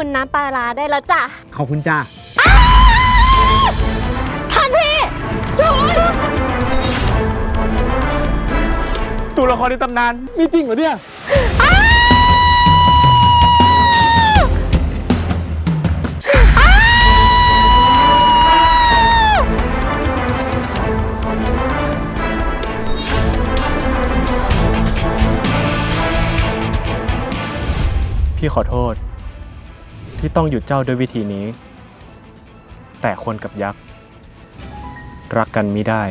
ยำแมงกะพรุนน้ำปลาร้าได้แล้วจ้ะ ขอบคุณจ้าท่านพี่ช่วยตัวละครในตำนานมีจริงเหรอเนี่ย พี่ขอโทษ ที่ต้องหยุดเจ้าด้วยวิธีนี้ แต่คนกับยักษ์ รักกันไมิได้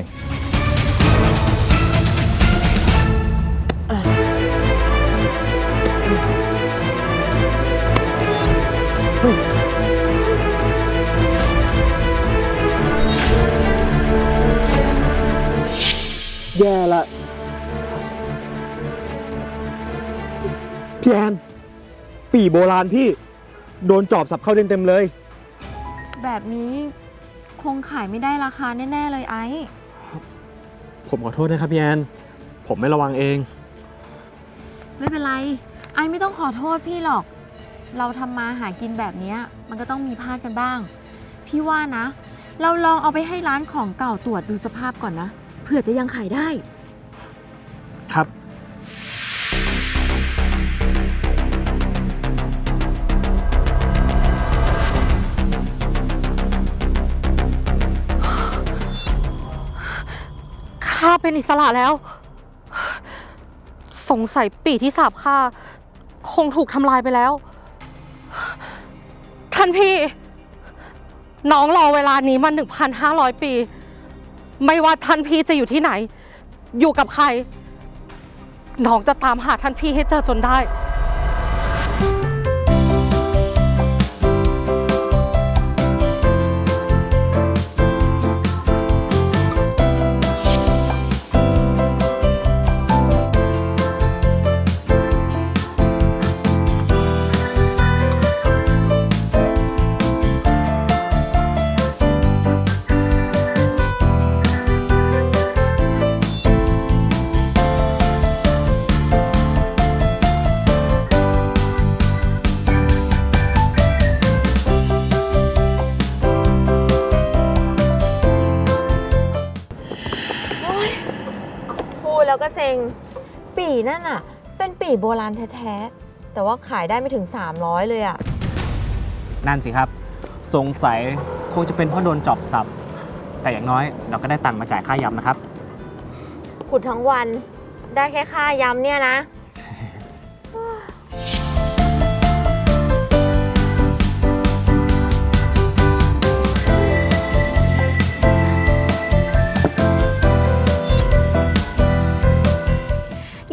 แย่ละ พี่แอนปีโบราณพี่ โดนจอบสับเข้าเต็มๆเลย แบบนี้คงขายไม่ได้ราคาแน่ๆเลยไอ้ ผมขอโทษนะครับพี่แอน ผมไม่ระวังเอง ไม่เป็นไร ไอ้ไม่ต้องขอโทษพี่หรอก เราทำมาหากินแบบเนี้ยมันก็ต้องมีพลาดกันบ้าง พี่ว่านะ เราลองเอาไปให้ร้านของเก่าตรวจดูสภาพก่อนนะ เผื่อจะยังขายได้ ครับาเป็นอิสระแล้ว สงสัยปีที่สาบข้าคงถูกทำลายไปแล้ว ท่านพี่ น้องรอเวลานี้มา1,500 ปี ไม่ว่าท่านพี่จะอยู่ที่ไหน อยู่กับใคร น้องจะตามหาท่านพี่ให้เจอจนได้ เป็นปีโบราณแท้ๆ แต่ว่าขายได้ไม่ถึง 300 เลยอะนั่นสิครับ สงสัยคงจะเป็นเพราะโดนจอบสับ แต่อย่างน้อยเราก็ได้ตังค์มาจ่ายค่ายำนะครับ ขุดทั้งวันได้แค่ค่ายำเนี่ยนะ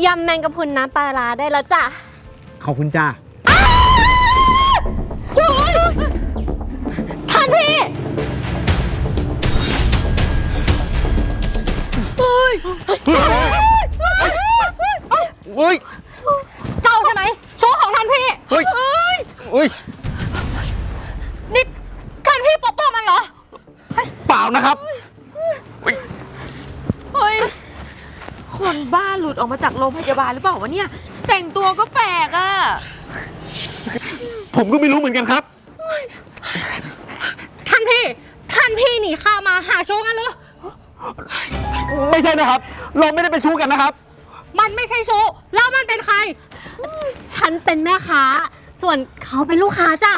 ยำแมงกะพรุนน้ำปลาร้าได้แล้วจ้ะขอบคุณจ้าท่านพี่เฮ้ยเจ้าใช่ไหมชู้ของท่านพี่เฮ้ยเฮ้ยนี่ท่านพี่ปกป้องมันเหรอ เปล่านะครับ เฮ้ย คนบ้าหลุดออกมาจากโรงพยาบาลหรือเปล่าวะเนี่ย แต่งตัวก็แปลกอะผมก็ไม่รู้เหมือนกันครับ ท่านพี่ ท่านพี่หนีข้ามาหาชู้กันเหรอ ไม่ใช่นะครับ เราไม่ได้เป็นชู้กันนะครับ มันไม่ใช่ชู้แล้วมันเป็นใคร ฉันเป็นแม่ค้า ส่วนเขาเป็นลูกค้าจ้ะ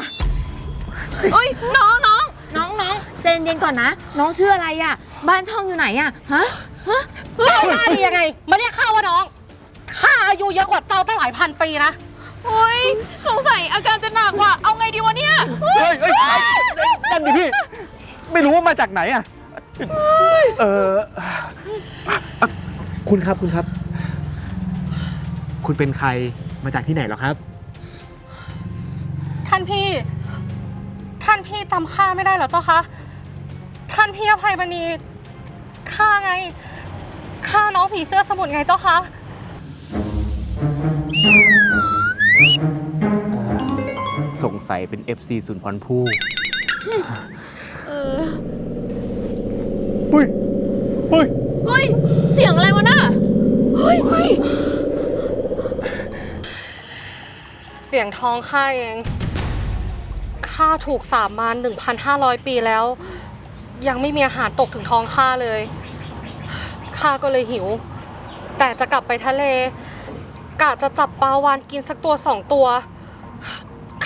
เอ้ยน้องน้องน้องน้องใจนเย็นก่อนนะ น้องชื่ออะไรอะบ้านช่องอยู่ไหนอะฮะ ฮะเจ้ามาดียังไงไม่ได้เข้าว่าน้อง ข้าอายุเยอะกว่าเจ้าตั้งหลายพันปีนะ โอ้ยสงสัยอาการจะหนักว่ะ เอาไงดีวะเนี่ยเฮ้ยเฮ้ยนั่นดิพี่ ไม่รู้ว่ามาจากไหนอะ เออ คุณครับคุณครับ คุณเป็นใครมาจากที่ไหนเหรอครับ ท่านพี่ ท่านพี่จำข้าไม่ได้เหรอเจ้าคะ ท่านพี่อภัยมณีข้าไงข้าน้อง ผีเสื้อสมุทรไงเจ้าคะสงสัยเป็น FC ศูนย์พรผู้เฮ้ยเฮ้ยเฮ้ย เสียงอะไรวะน่ะเฮ้ยเฮ้ยเสียงท้องข้าเองข้าถูกสามมา1,500ปีแล้ว ยังไม่มีอาหารตกถึงท้องข้าเลย ข้าก็เลยหิว แต่จะกลับไปทะเลกะจะจับปลาวานกินสักตัวสองตัว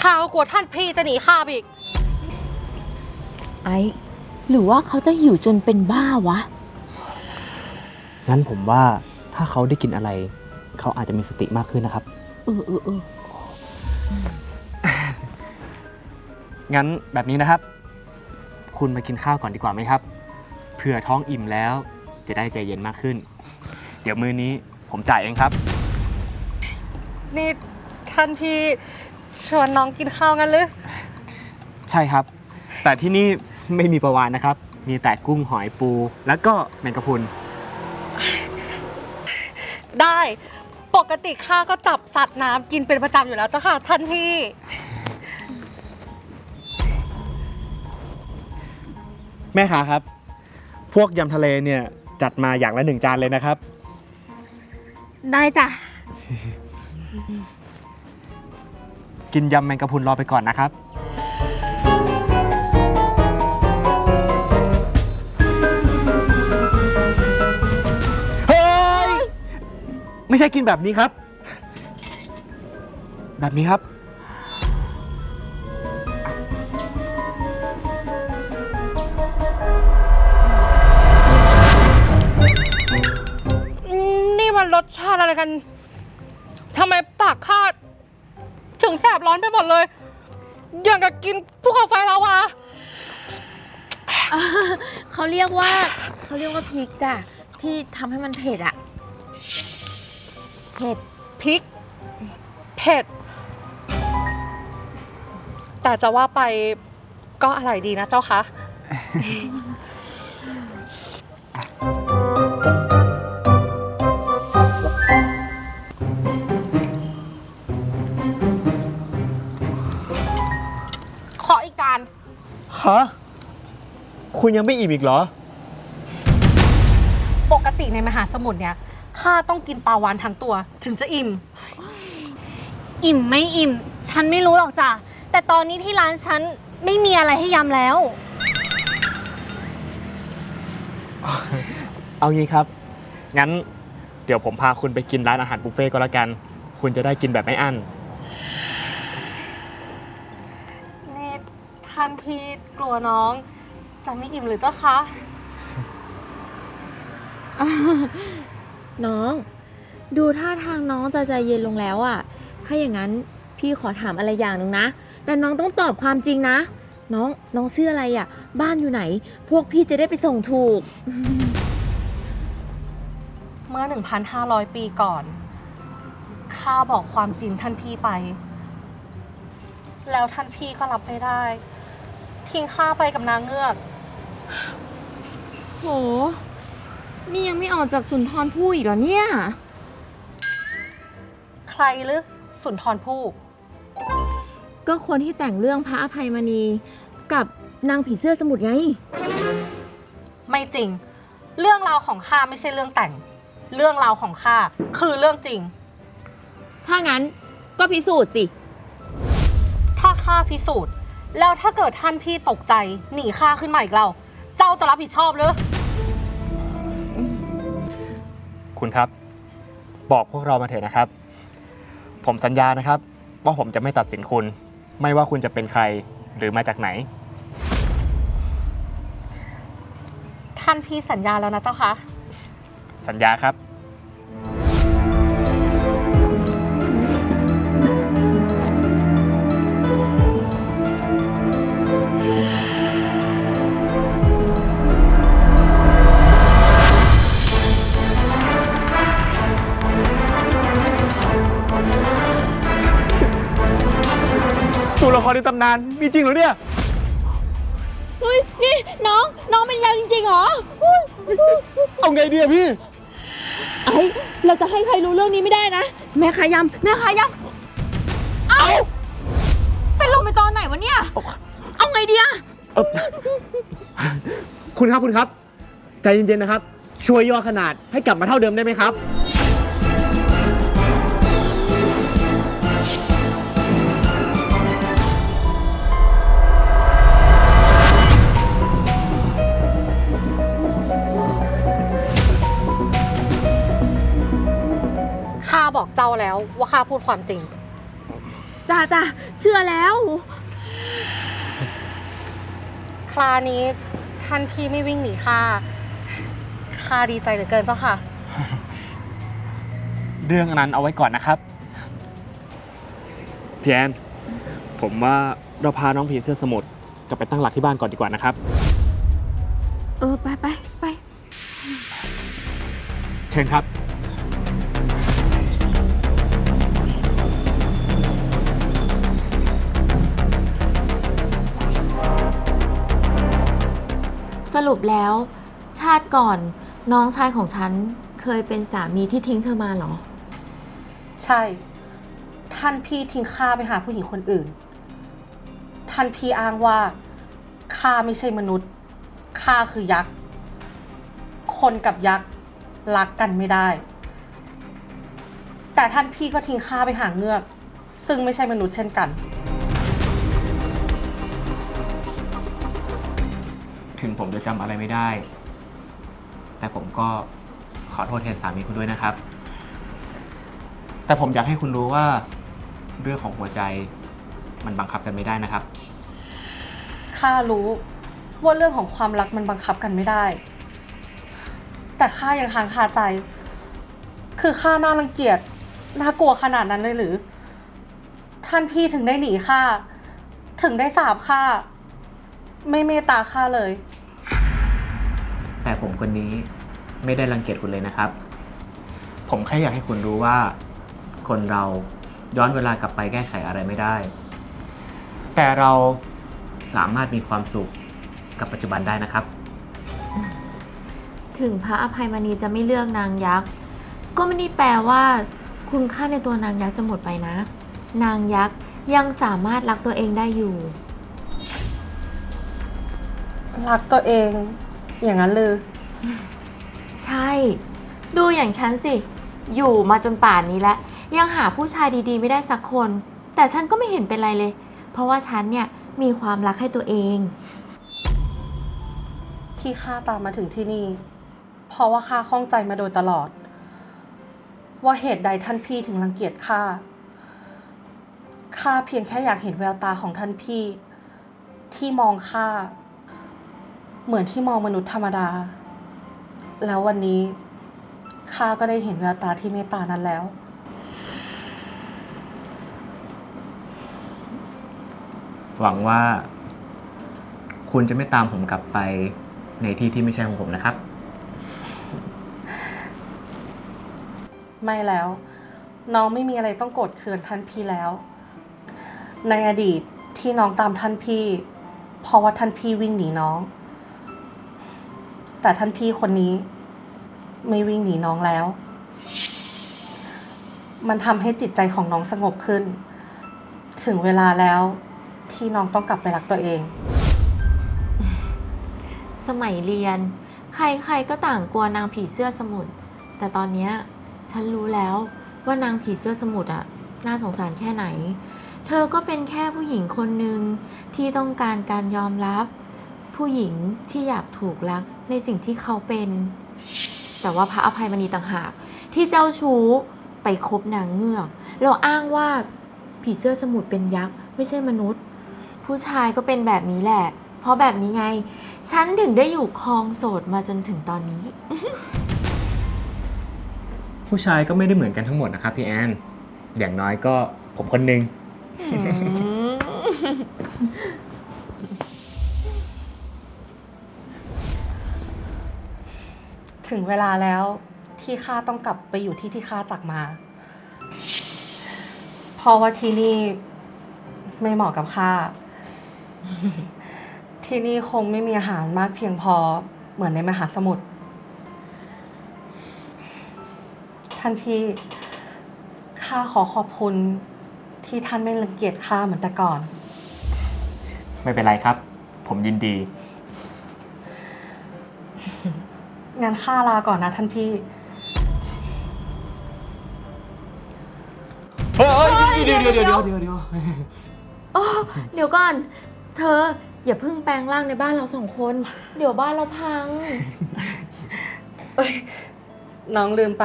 ข้าก็กลัวท่านพี่จะหนีข้าไปอีก ไอ้หรือว่าเขาจะหิวจนเป็นบ้าวะ งั้นผมว่าถ้าเขาได้กินอะไร เขาอาจจะมีสติมากขึ้นนะครับ เออเออเอองั้นแบบนี้นะครับ คุณมากินข้าวก่อนดีกว่าไหมครับ เผื่อท้องอิ่มแล้ว จะได้ใจเย็นมากขึ้น เดี๋ยวมื้อนี้ผมจ่ายเองครับ นี่ท่านพี่ชวนน้องกินข้าวงั้นหรือ ใช่ครับ แต่ที่นี่ไม่มีประวานนะครับ มีแต่กุ้งหอยปู แล้วก็แมงกะพรุน ได้ปกติข้าก็จับสัตว์น้ำกินเป็นประจำอยู่แล้วเจ้าค่ะท่านพี่ แม่ค้าครับ พวกยำทะเลเนี่ย จัดมาอย่างละหนึ่งจานเลยนะครับ ได้จ้ะ กินยำแมงกะพรุนรอไปก่อนนะครับ เฮ้ย ไม่ใช่กินแบบนี้ครับ แบบนี้ครับ อะไรกันทำไมปากข้าถึงแสบร้อนไปหมดเลย อย่างกับกินภูเขาไฟลาวาเขาเรียกว่าเขาเรียกว่าพริกจ้ะที่ทำให้มันเผ็ดอะเผ็ดพริก เผ็ด แต่จะว่าไปก็อร่อยดีนะเจ้าคะ คุณยังไม่อิ่มอีกเหรอ ปกติในมหาสมุทรเนี่ยข้าต้องกินปลาวานทั้งตัวถึงจะอิ่ม อิ่มไม่อิ่ม ฉันไม่รู้หรอกจ้ะ แต่ตอนนี้ที่ร้านฉันไม่มีอะไรให้ยำแล้ว เอางี้ครับ งั้นเดี๋ยวผมพาคุณไปกินร้านอาหารบุฟเฟ่ต์ก็แล้วกัน คุณจะได้กินแบบไม่อั้น นี่ท่านพี่กลัวน้อง จะไม่อิ่มหรือเจ้าคะ น้อง ดูท่าทางน้องจะใจเย็นลงแล้วอะถ้าอย่างนั้นพี่ขอถามอะไรอย่างหนึ่งนะ แต่น้องต้องตอบความจริงนะ น้องน้องชื่ออะไรอะบ้านอยู่ไหน พวกพี่จะได้ไปส่งถูก เมื่อ 1,500 ปีก่อน ข้าบอกความจริงท่านพี่ไป แล้วท่านพี่ก็รับไม่ได้ ทิ้งข้าไปกับนางเงือก โห นี่ยังไม่ออกจากสุนทรภู่อีกเหรอเนี่ย ใครหรือสุนทรภู่ก็คนที่แต่งเรื่องพระอภัยมณีกับนางผีเสื้อสมุทรไง ไม่จริง เรื่องราวของข้าไม่ใช่เรื่องแต่ง เรื่องราวของข้าคือเรื่องจริง ถ้างั้นก็พิสูจน์สิ ถ้าข้าพิสูจน์ แล้วถ้าเกิดท่านพี่ตกใจหนีข้าขึ้นมาอีกเราเจ้าจะรับผิดชอบหรือ คุณครับ บอกพวกเรามาเถอะนะครับ ผมสัญญานะครับ ว่าผมจะไม่ตัดสินคุณ ไม่ว่าคุณจะเป็นใครหรือมาจากไหน ท่านพี่สัญญาแล้วนะเจ้าคะ สัญญาครับ ตัวละครในตำนานมีจริงเหรอเนี่ย เฮ้ยนี่น้องน้องเป็นยาวจริงๆเหรออุ๊ยเอาไงดีอะพี่ไอ้เราจะให้ใครรู้เรื่องนี้ไม่ได้นะ แม่ขายำแม่ขายำเอาเป็นลมไปตอนไหนวะเนี่ย เอาไงดีอะเอ่อคุณครับคุณครับ ใจเย็นๆนะครับ ช่วยย่อขนาดให้กลับมาเท่าเดิมได้ไหมครับ แล้วว่าข้าพูดความจริง จ้าจ้าเชื่อแล้ว คราวนี้ท่านพี่ไม่วิ่งหนีข้าข้าดีใจเหลือเกินเจ้าค่ะ เรื่องนั้นเอาไว้ก่อนนะครับ พี่แอนผมว่าเราพาน้องผีเสื้อสมุทรกลับไปตั้งหลักที่บ้านก่อนดีกว่านะครับ เออ ไปไปไป เชิญครับ รุปแล้ว ชาติก่อนน้องชายของฉันเคยเป็นสามีที่ทิ้งเธอมาเหรอ ใช่ ท่านพี่ทิ้งข้าไปหาผู้หญิงคนอื่น ท่านพี่อ้างว่าข้าไม่ใช่มนุษย์ข้าคือยักษ์ คนกับยักษ์รักกันไม่ได้ แต่ท่านพี่ก็ทิ้งข้าไปหาเงือก ซึ่งไม่ใช่มนุษย์เช่นกัน ผมจะจำอะไรไม่ได้ แต่ผมก็ขอโทษแทนสามีคุณด้วยนะครับ แต่ผมอยากให้คุณรู้ว่าเรื่องของหัวใจมันบังคับกันไม่ได้นะครับ ข้ารู้ว่าเรื่องของความรักมันบังคับกันไม่ได้ แต่ข้ายังค้างคาใจ คือข้าน่ารังเกียจน่ากลัวขนาดนั้นเลยหรือ ท่านพี่ถึงได้หนีข้าถึงได้สาบข้าไม่เมตตาข้าเลย แต่ผมคนนี้ไม่ได้รังเกียจคุณเลยนะครับ ผมแค่อยากให้คุณรู้ว่า คนเราย้อนเวลากลับไปแก้ไขอะไรไม่ได้ แต่เราสามารถมีความสุขกับปัจจุบันได้นะครับ ถึงพระอภัยมณีจะไม่เลือกนางยักษ์ ก็ไม่ได้แปลว่าคุณค่าในตัวนางยักษ์จะหมดไปนะ นางยักษ์ยังสามารถรักตัวเองได้อยู่ รักตัวเอง อย่างนั้นเลย ใช่ ดูอย่างฉันสิ อยู่มาจนป่านนี้แล้ว ยังหาผู้ชายดีๆ ไม่ได้สักคน แต่ฉันก็ไม่เห็นเป็นไรเลย เพราะว่าฉันเนี่ยมีความรักให้ตัวเอง ที่ข้าตามมาถึงที่นี่ เพราะว่าข้าข้องใจมาโดยตลอด ว่าเหตุใดท่านพี่ถึงรังเกียจข้าข้าเพียงแค่อยากเห็นแววตาของท่านพี่ ที่มองข้า เหมือนที่มองมนุษย์ธรรมดา แล้ววันนี้ข้าก็ได้เห็นแววตาที่เมตตานั้นแล้ว หวังว่า คุณจะไม่ตามผมกลับไปในที่ที่ไม่ใช่ของผมนะครับ ไม่แล้ว น้องไม่มีอะไรต้องโกรธเคืองท่านพี่แล้ว ในอดีตที่น้องตามท่านพี่ เพราะว่าท่านพี่วิ่งหนีน้อง แต่ท่านพี่คนนี้ไม่วิ่งหนีน้องแล้ว มันทำให้จิตใจของน้องสงบขึ้น ถึงเวลาแล้วที่น้องต้องกลับไปรักตัวเอง สมัยเรียน ใครๆก็ต่างกลัวนางผีเสื้อสมุทรแต่ตอนเนี้ยฉันรู้แล้วว่านางผีเสื้อสมุทรอะน่าสงสารแค่ไหน เธอก็เป็นแค่ผู้หญิงคนหนึ่งที่ต้องการการยอมรับ ผู้หญิงที่อยากถูกรักในสิ่งที่เขาเป็น แต่ว่าพระอภัยมณีต่างหาก ที่เจ้าชู้ไปคบนางเงือกแล้วอ้างว่าผีเสื้อสมุทรเป็นยักษ์ไม่ใช่มนุษย์ ผู้ชายก็เป็นแบบนี้แหละ เพราะแบบนี้ไง ฉันถึงได้อยู่ครองโสดมาจนถึงตอนนี้ ผู้ชายก็ไม่ได้เหมือนกันทั้งหมดนะครับพี่แอน อย่างน้อยก็ผมคนหนึ่ง ถึงเวลาแล้วที่ข้าต้องกลับไปอยู่ที่ที่ข้าจากมา เพราะว่าที่นี่ไม่เหมาะกับข้า ที่นี่คงไม่มีอาหารมากเพียงพอเหมือนในมหาสมุทร ท่านพี่ ข้าขอขอบคุณที่ท่านไม่รังเกียจข้าเหมือนแต่ก่อน ไม่เป็นไรครับ ผมยินดี งานข้าลาก่อนนะท่านพี่ เฮ้ยเดี๋ยวเดี๋ยวเดี๋ยวเดี๋ยวเดี๋ยวโอ้เดี๋ยวก่อน เธออย่าเพิ่งแปลงร่างในบ้านเราสองคน เดี๋ยวบ้านเราพังน้องลืมไป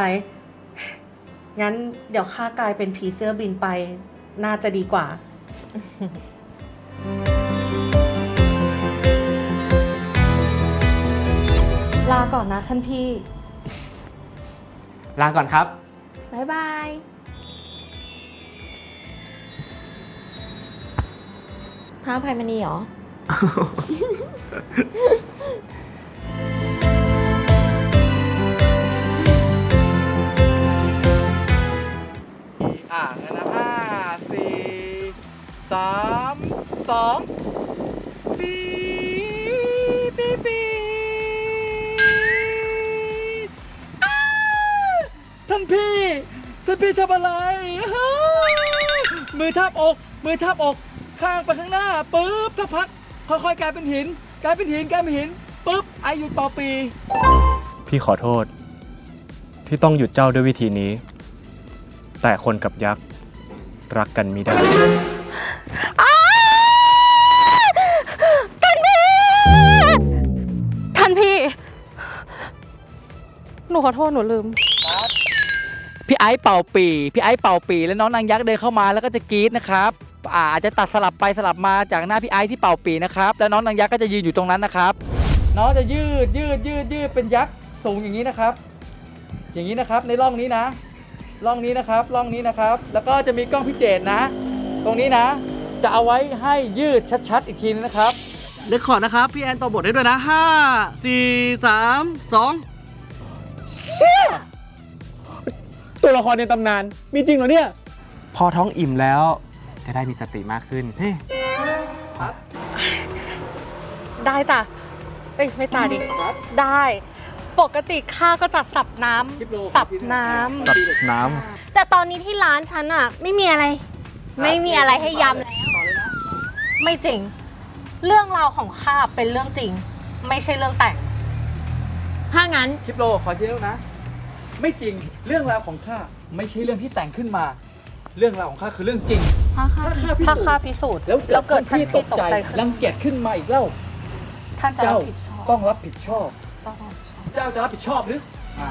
งั้นเดี๋ยวข้ากลายเป็นผีเสื้อบินไป น่าจะดีกว่า ลาก่อนนะท่านพี่ ลาก่อนครับ บ๊ายบายพระอภัยมณีเหรอ อ่างั้นนะห้าสี่สามสองปีานพี่ท่านพี่ทำอะไรอ้ามือทับอก มือทับอก ข้างไปข้างหน้าปุ๊บสักพัก ค่อยๆ กลายเป็นหิน กลายเป็นหิน กลายเป็นหินปุ๊บไอหยุดเป่าปี พี่ขอโทษ ที่ต้องหยุดเจ้าด้วยวิธีนี้ แต่คนกับยักษ์ รักกันมิได้ ท่านพี่หนูขอโทษหนูลืม พี่ไอ้เป่าปีพี่ไอ้เป่าปีแล้วน้องนางยักษ์เดินเข้ามาแล้วก็จะกรี๊ดนะครับอาอาจจะตัดสลับไปสลับมาจากหน้าพี่ไอ้ที่เป่าปีนะครับแล้วน้องนางยักษ์ก็จะยืนอยู่ตรงนั้นนะครับ น้องจะยืดยืดยืดยืดเป็นยักษ์สูงอย่างนี้นะครับ อย่างนี้นะครับในร่องนี้นะร่องนี้นะครับร่องนี้นะครับ แล้วก็จะมีกล้องพิเจตนะ ตรงนี้นะ จะเอาไว้ให้ยืดชัดๆอีกทีนึงนะครับเรคคอร์ดนะครับ พี่แอนต่อบทให้ด้วยนะห้าสี่สามสอง ตัวละครในตำนาน มีจริงเหรอเนี่ย พอท้องอิ่มแล้ว จะได้มีสติมากขึ้นเฮ้ได้จ้ะเอ้ยไม่ตายดิ ได้ ปกติข้าก็จะสับน้คลิปโลำสับน้สับน้แต่ตอนนี้ที่ร้านฉันอะไม่มีอะไร ไม่มีอะไรให้ยำแล้วำไม่จริง เรื่องราวของข้าเป็นเรื่องจริง ไม่ใช่เรื่องแต่ง ถ้างั้นคลิปโลขอทีแล้วนะ ไม่จริงเรื่องราวของข้าไม่ใช่เรื่องที่แต่งขึ้นมา เรื่องราวของข้าคือเรื่องจริง ถ้าข้าถ้าข้าพิสูจน์แล้วแล้วเกิดท่านพี่พี่ตกใจขึ้นรังเกียจขึ้นมาอีกแล้วท่านจะรัเจ้าบผิดชอบต้องรับผิดชอบ ต้องรับผิดชอบ เจ้าจะรับผิดชอบหรืออ่า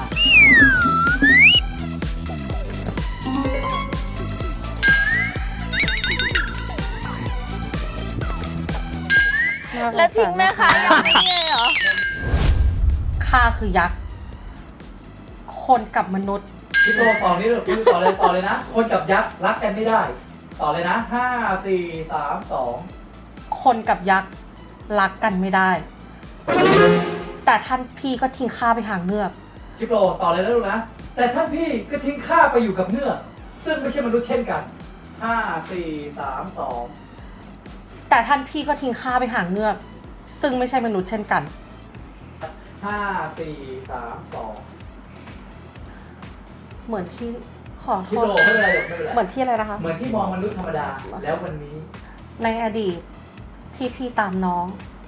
แล้วทิ้งแม่ค้ายำไม่ได้เลยเหรอข้าคือยักษ์ คนกับมนุษย์คลิปโลต่อนี้เลยคุณต่อเลยต่อเลยนะ คนกับยักษ์รักกันไม่ได้ ต่อเลยนะห้าสี่สามสองคนกับยักษ์รักกันไม่ได้ แต่ท่านพี่ก็ทิ้งข้าไปหางเงือกคลิปโลต่อเลยนะลูกนะ แต่ท่านพี่ก็ทิ้งข้าไปอยู่กับเงือก ซึ่งไม่ใช่มนุษย์เช่นกันห้าสี่สามสองแต่ท่านพี่ก็ทิ้งข้าไปหางเงือก ซึ่งไม่ใช่มนุษย์เช่นกันห้าสี่สามสอง เหมือนที่ขอคลิโทปษโลไม่เป็นไรหรอกไม่เป็นไรเหมือนที่อะไรนะคะ เหมือนที่มองมนุษย์ธรรมดา แล้ววันนี้ในอดีตที่พี่ตามน้อง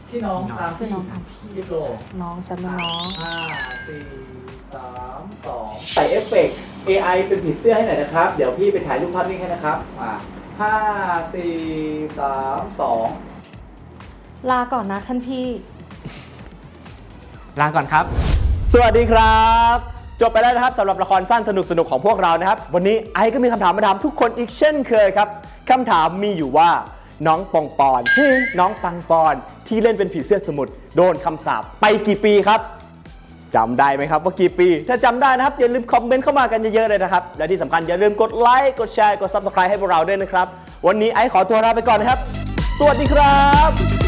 ที่น้องตามที่พี่น้องตามพี่โลน้องฉันเป็นน้อง ห้าสี่สามสองใส่เอฟเฟกต์ AI เป็นผีเสื้อให้หน่อยนะครับ เดี๋ยวพี่ไปถ่ายรูปภาพนิ่งให้นะครับมาห้าสี่สามสองลาก่อนนะท่านพี่ ลาก่อนครับ สวัสดีครับ จบไปแล้วนะครับสำหรับละครสั้นสนุกๆของพวกเรานะครับ วันนี้ไอซ์ก็มีคำถามมาถามทุกคนอีกเช่นเคยครับคำถามมีอยู่ว่าน้องปองปอนที่น้องปังปอนที่เล่นเป็นผีเสื้อสมุทรโดนคำสาปไปกี่ปีครับจำได้ไหมครับว่ากี่ปี ถ้าจำได้นะครับ อย่าลืมคอมเมนต์เข้ามากันเยอะๆเลยนะครับ และที่สำคัญอย่าลืมกดไลค์กดแชร์กด Subscribe ให้พวกเราด้วยนะครับ วันนี้ไอซ์ขอตัวลาไปก่อนนะครับ สวัสดีครับ